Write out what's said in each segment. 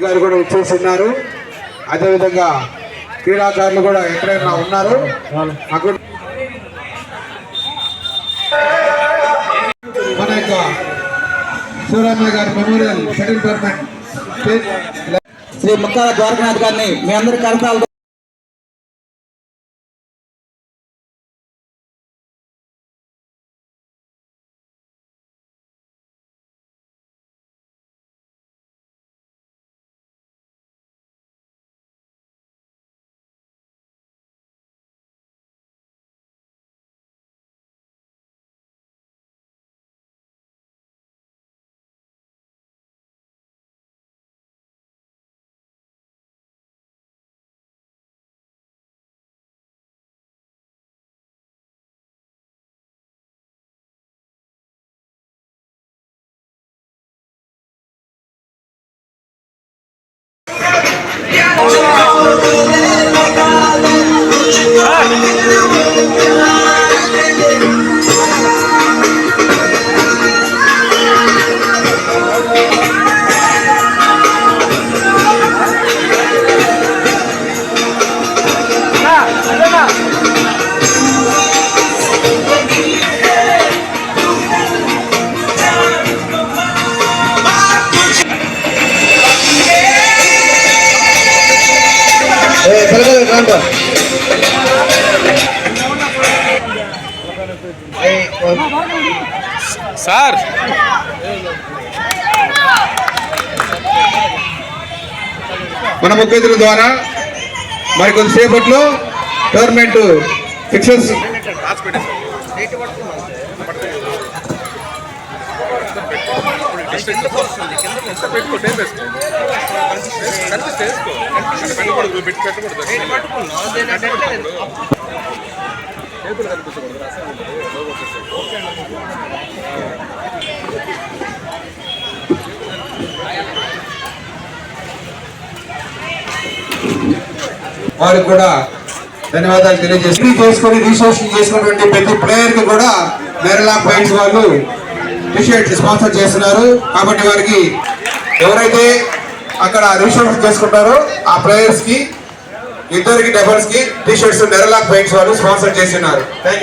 గారు కూడా ఇచ్చేస్తున్నారు అదేవిధంగా క్రీడాకారులు కూడా ఎక్కడైనా ఉన్నారు. మన యొక్క సూరమ్మ గారి memorial second tournament Shri Mukkala Dwarakanath గారిని మీ అందరి Música సార్. మన ముఖ్యతుల ద్వారా మరి కొద్దిసేపట్లో గవర్నమెంట్ ఫిక్సెస్. పెట్టకూడదు పెట్టి పెట్టకూడదు పెట్టకూడదు టేపులు కనిపించకూడదు లోగో పెట్టేసి. వారికి కూడా ధన్యవాదాలు తెలియజేసి చేసుకొని రిజిస్ట్రేషన్ చేసుకున్నటువంటి ప్రతి ప్లేయర్కి కూడా మెరలా పాయింట్స్ వాళ్ళు టీషర్ట్ స్పాన్సర్ చేస్తున్నారు. కాబట్టి వారికి ఎవరైతే అక్కడ రిజిస్ట్రేషన్ చేసుకుంటారో ఆ ప్లేయర్స్కి ఇద్దరికి డబల్స్కి టీషర్ట్స్ నెరలాక్ పాయింట్స్ వాళ్ళు స్పాన్సర్ చేస్తున్నారు. థ్యాంక్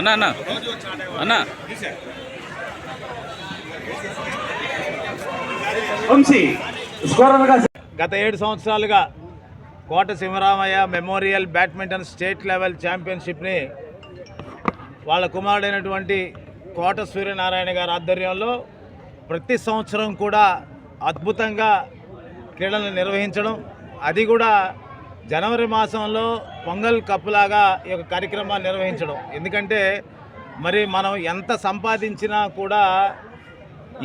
అన్న అన్న. అన్న. గత ఏడు సంవత్సరాలుగా Kota Sivaramaiah memorial badminton state level ఛాంపియన్షిప్ని వాళ్ళ కుమారుడైనటువంటి కోట సూర్యనారాయణ గారి ఆధ్వర్యంలో ప్రతి సంవత్సరం కూడా అద్భుతంగా క్రీడలను నిర్వహించడం. అది కూడా జనవరి మాసంలో పొంగల్ కప్పులాగా ఈ యొక్క కార్యక్రమాన్ని నిర్వహించడం. ఎందుకంటే మరి మనం ఎంత సంపాదించినా కూడా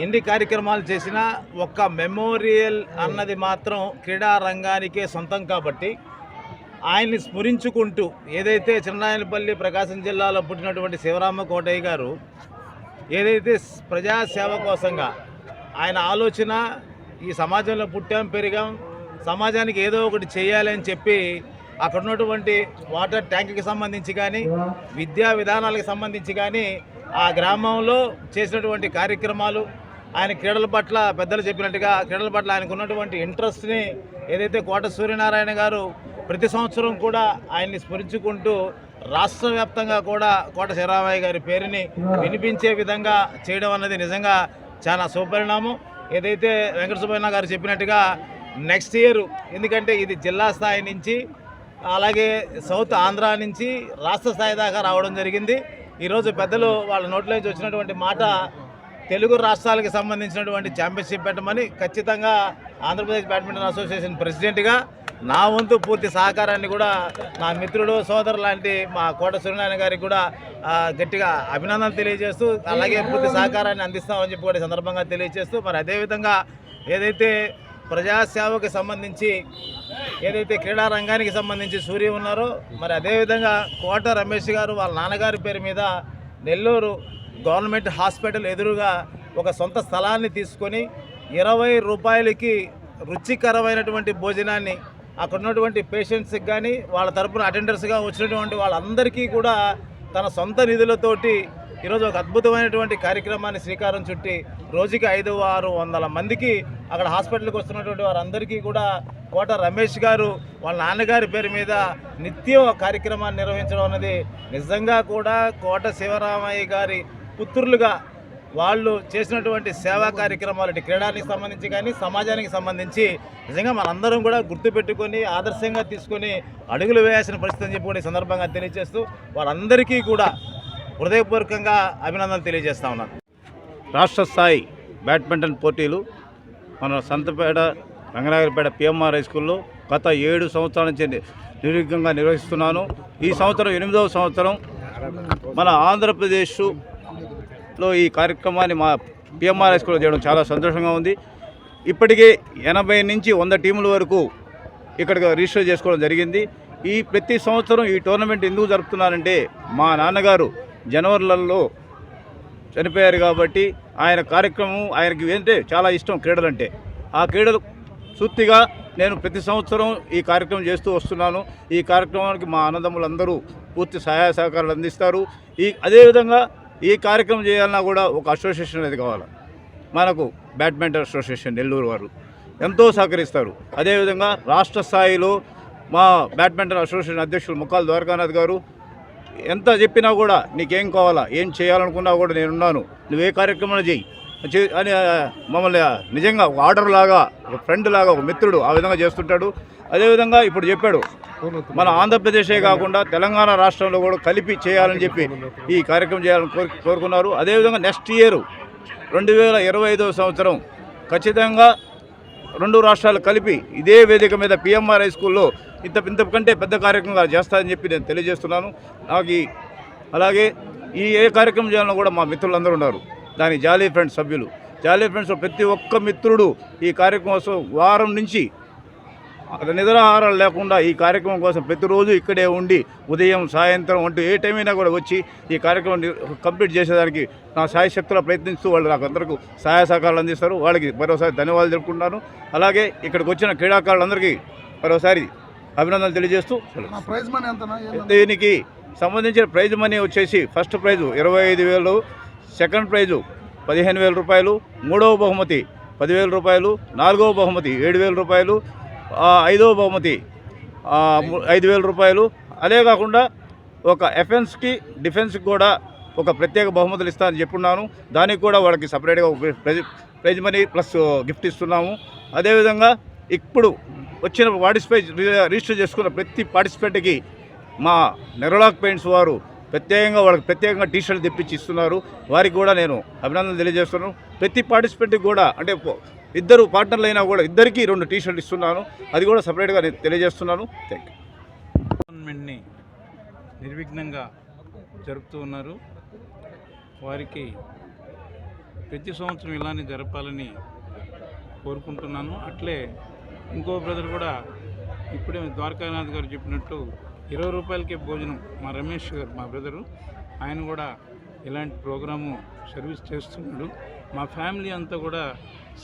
ఎన్ని కార్యక్రమాలు చేసినా ఒక్క మెమోరియల్ అన్నది మాత్రం క్రీడా రంగానికే సొంతం కాబట్టి ఆయన్ని స్మరించుకుంటూ ఏదైతే చిన్నాయనపల్లి ప్రకాశం జిల్లాలో పుట్టినటువంటి శివరామ కోటయ్య గారు ఏదైతే ప్రజాసేవ కోసంగా ఆయన ఆలోచన ఈ సమాజంలో పుట్టాం పెరిగాం సమాజానికి ఏదో ఒకటి చేయాలని చెప్పి అక్కడ ఉన్నటువంటి వాటర్ ట్యాంక్కి సంబంధించి కానీ విద్యా విధానాలకు సంబంధించి కానీ ఆ గ్రామంలో చేసినటువంటి కార్యక్రమాలు ఆయన క్రీడల పట్ల పెద్దలు చెప్పినట్టుగా క్రీడల పట్ల ఆయనకు ఉన్నటువంటి ఇంట్రెస్ట్ని ఏదైతే కోట సూర్యనారాయణ గారు ప్రతి సంవత్సరం కూడా ఆయన్ని స్మరించుకుంటూ రాష్ట్ర వ్యాప్తంగా కూడా కోట శివరామయ్య గారి పేరుని వినిపించే విధంగా చేయడం అన్నది నిజంగా చాలా సుపరిణామం ఏదైతే వెంకట సుబ్బయ్య గారు చెప్పినట్టుగా నెక్స్ట్ ఇయర్ ఎందుకంటే ఇది జిల్లా స్థాయి నుంచి అలాగే సౌత్ ఆంధ్ర నుంచి రాష్ట్ర స్థాయి దాకా రావడం జరిగింది. ఈరోజు పెద్దలు వాళ్ళ నోట్లోంచి వచ్చినటువంటి మాట తెలుగు రాష్ట్రాలకు సంబంధించినటువంటి ఛాంపియన్షిప్ పెట్టమని ఖచ్చితంగా ఆంధ్రప్రదేశ్ బ్యాడ్మింటన్ అసోసియేషన్ ప్రెసిడెంట్గా నా వంతు పూర్తి సహకారాన్ని కూడా నా మిత్రుడు సోదరు లాంటి మా కోట సూర్యనారాయణ గారికి కూడా గట్టిగా అభినందనలు తెలియజేస్తూ అలాగే పూర్తి సహకారాన్ని అందిస్తామని చెప్పి కూడా సందర్భంగా తెలియజేస్తూ మరి అదేవిధంగా ఏదైతే ప్రజాసేవకి సంబంధించి ఏదైతే క్రీడా రంగానికి సంబంధించి సూర్య ఉన్నారో మరి అదేవిధంగా కోట రమేష్ గారు వాళ్ళ నాన్నగారి పేరు మీద నెల్లూరు గవర్నమెంట్ హాస్పిటల్ ఎదురుగా ఒక సొంత స్థలాన్ని తీసుకొని ఇరవై రూపాయలకి రుచికరమైనటువంటి భోజనాన్ని అక్కడ ఉన్నటువంటి పేషెంట్స్కి కానీ వాళ్ళ తరపున అటెండర్స్గా వచ్చినటువంటి వాళ్ళందరికీ కూడా తన సొంత నిధులతోటి ఈరోజు ఒక అద్భుతమైనటువంటి కార్యక్రమాన్ని శ్రీకారం చుట్టి రోజుకి ఐదు ఆరు వందల మందికి అక్కడ హాస్పిటల్కి వస్తున్నటువంటి వారందరికీ కూడా కోట రమేష్ గారు వాళ్ళ నాన్నగారి పేరు మీద నిత్యం కార్యక్రమాన్ని నిర్వహించడం అనేది నిజంగా కూడా కోట శివరామయ్య గారి పుత్రులుగా వాళ్ళు చేసినటువంటి సేవా కార్యక్రమాలు ఇటు క్రీడానికి సంబంధించి కానీ సమాజానికి సంబంధించి నిజంగా మనందరం కూడా గుర్తుపెట్టుకొని ఆదర్శంగా తీసుకొని అడుగులు వేయాల్సిన పరిస్థితి అని చెప్పి కూడా ఈ సందర్భంగా తెలియజేస్తూ వారందరికీ కూడా హృదయపూర్వకంగా అభినందనలు తెలియజేస్తా ఉన్నాను. రాష్ట్ర స్థాయి బ్యాడ్మింటన్ పోటీలు మన సంతపేట రంగనాయకపేట పిఎంఆర్ హై స్కూల్లో గత ఏడు సంవత్సరాల నుంచి నిర్విఘ్నంగా నిర్వహిస్తున్నాను. ఈ సంవత్సరం ఎనిమిదవ సంవత్సరం. మన ఆంధ్రప్రదేశ్లో ఈ కార్యక్రమాన్ని మా పిఎంఆర్ హై స్కూల్లో చేయడం చాలా సంతోషంగా ఉంది. ఇప్పటికే ఎనభై నుంచి వంద టీముల వరకు ఇక్కడికి రిజిస్టర్ చేసుకోవడం జరిగింది. ఈ ప్రతి సంవత్సరం ఈ టోర్నమెంట్ ఎందుకు జరుపుతున్నారంటే మా నాన్నగారు జనవరిలలో చనిపోయారు కాబట్టి ఆయన కార్యక్రమం ఆయనకి ఏంటంటే చాలా ఇష్టం క్రీడలు అంటే ఆ క్రీడలు సూత్తిగా నేను ప్రతి సంవత్సరం ఈ కార్యక్రమం చేస్తూ వస్తున్నాను. ఈ కార్యక్రమానికి మా అన్నదమ్ములందరూ పూర్తి సహాయ సహకారాలు అందిస్తారు. ఈ అదేవిధంగా ఈ కార్యక్రమం చేయాలన్నా కూడా ఒక అసోసియేషన్ అనేది కావాలి. మనకు బ్యాడ్మింటన్ అసోసియేషన్ నెల్లూరు వారు ఎంతో సహకరిస్తారు. అదేవిధంగా రాష్ట్ర స్థాయిలో మా బ్యాడ్మింటన్ అసోసియేషన్ అధ్యక్షులు ముక్కాల ద్వారకానాథ్ గారు ఎంత చెప్పినా కూడా నీకేం కావాలా? ఏం చేయాలనుకున్నా కూడా నేనున్నాను. నువ్వు ఏ చేయి. చే- అని మమ్మల్ని నిజంగా ఒక ఆర్డర్ లాగా ఒక ఫ్రెండ్ లాగా ఒక మిత్రుడు ఆ విధంగా చేస్తుంటాడు. అదేవిధంగా ఇప్పుడు చెప్పాడు మన ఆంధ్రప్రదేశే కాకుండా తెలంగాణ రాష్ట్రంలో కూడా కలిపి చేయాలని చెప్పి ఈ కార్యక్రమం చేయాలని కోరు కోరుకున్నారు. అదేవిధంగా నెక్స్ట్ ఇయర్ రెండు వేల ఇరవై ఐదవ సంవత్సరం ఖచ్చితంగా రెండు రాష్ట్రాలు కలిపి ఇదే వేదిక మీద పిఎంఆర్ హై స్కూల్లో ఇంత ఇంతకంటే పెద్ద కార్యక్రమం చేస్తారని చెప్పి నేను తెలియజేస్తున్నాను. నాకు అలాగే ఈ ఏ కార్యక్రమం చేయాలన్నా కూడా మా మిత్రులందరూ ఉన్నారు. దాని జాలీ ఫ్రెండ్స్ సభ్యులు. జాలీ ఫ్రెండ్స్ ప్రతి ఒక్క మిత్రుడు ఈ కార్యక్రమం కోసం వారం నుంచి నిద్రాహారాలు లేకుండా ఈ కార్యక్రమం కోసం ప్రతిరోజు ఇక్కడే ఉండి ఉదయం సాయంత్రం అంటూ ఏ టైం అయినా కూడా వచ్చి ఈ కార్యక్రమం కంప్లీట్ చేసేదానికి నా సాయశక్తుల ప్రయత్నిస్తూ వాళ్ళు నాకు అందరికీ సహాయ సహకారాలు అందిస్తారు. వాళ్ళకి మరోసారి ధన్యవాదాలు తెలుపుకుంటున్నాను. అలాగే ఇక్కడికి వచ్చిన క్రీడాకారులందరికీ మరోసారి అభినందనలు తెలియజేస్తూ. ప్రైజ్ మనీ దీనికి సంబంధించిన ప్రైజ్ మనీ వచ్చేసి ఫస్ట్ ప్రైజు ఇరవై ఐదు వేలు సెకండ్ ప్రైజు పదిహేను వేల రూపాయలు మూడవ బహుమతి పదివేల రూపాయలు నాలుగవ బహుమతి ఏడు వేల రూపాయలు ఐదవ బహుమతి ఐదు వేల రూపాయలు. అదే కాకుండా ఒక ఎఫెన్స్కి డిఫెన్స్కి కూడా ఒక ప్రత్యేక బహుమతులు ఇస్తానని చెప్పున్నాను. దానికి కూడా వాళ్ళకి సపరేట్గా ప్రైజ్ మనీ ప్లస్ గిఫ్ట్ ఇస్తున్నాము. అదేవిధంగా ఇప్పుడు వచ్చిన పార్టిసిపేట్ రిజిస్టర్ చేసుకున్న ప్రతి పార్టిసిపెంట్కి మా నెరలాక్ పెయింట్స్ వారు ప్రత్యేకంగా వాళ్ళకి ప్రత్యేకంగా టీ షర్ట్ తెప్పించి ఇస్తున్నారు. వారికి కూడా నేను అభినందనలు తెలియజేస్తున్నాను. ప్రతి పార్టిసిపెంట్కి కూడా అంటే ఇద్దరు పార్ట్నర్లు అయినా కూడా ఇద్దరికి రెండు టీ షర్ట్ ఇస్తున్నాను. అది కూడా సపరేట్గా నేను తెలియజేస్తున్నాను. థ్యాంక్ యూ నిర్విఘ్నంగా జరుపుతూ ఉన్నారు. వారికి ప్రతి సంవత్సరం ఇలానే జరపాలని కోరుకుంటున్నాను. అట్లే ఇంకో బ్రదర్ కూడా ఇప్పుడే ద్వారకానాథ్ గారు చెప్పినట్టు ఇరవై రూపాయలకే భోజనం మా రమేష్ గారు మా బ్రదరు. ఆయన కూడా ఇలాంటి ప్రోగ్రాము సర్వీస్ చేస్తున్నాడు. మా ఫ్యామిలీ అంతా కూడా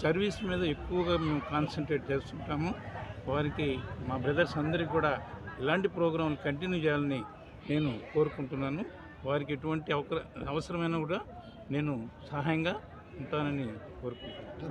సర్వీస్ మీద ఎక్కువగా మేము కాన్సన్ట్రేట్ చేస్తుంటాము. వారికి మా బ్రదర్స్ అందరికీ కూడా ఇలాంటి ప్రోగ్రాంలు కంటిన్యూ చేయాలని నేను కోరుకుంటున్నాను. వారికి ఎటువంటి అవక అవసరమైనా కూడా నేను సహాయంగా ఉంటానని కోరుకుంటున్నాను.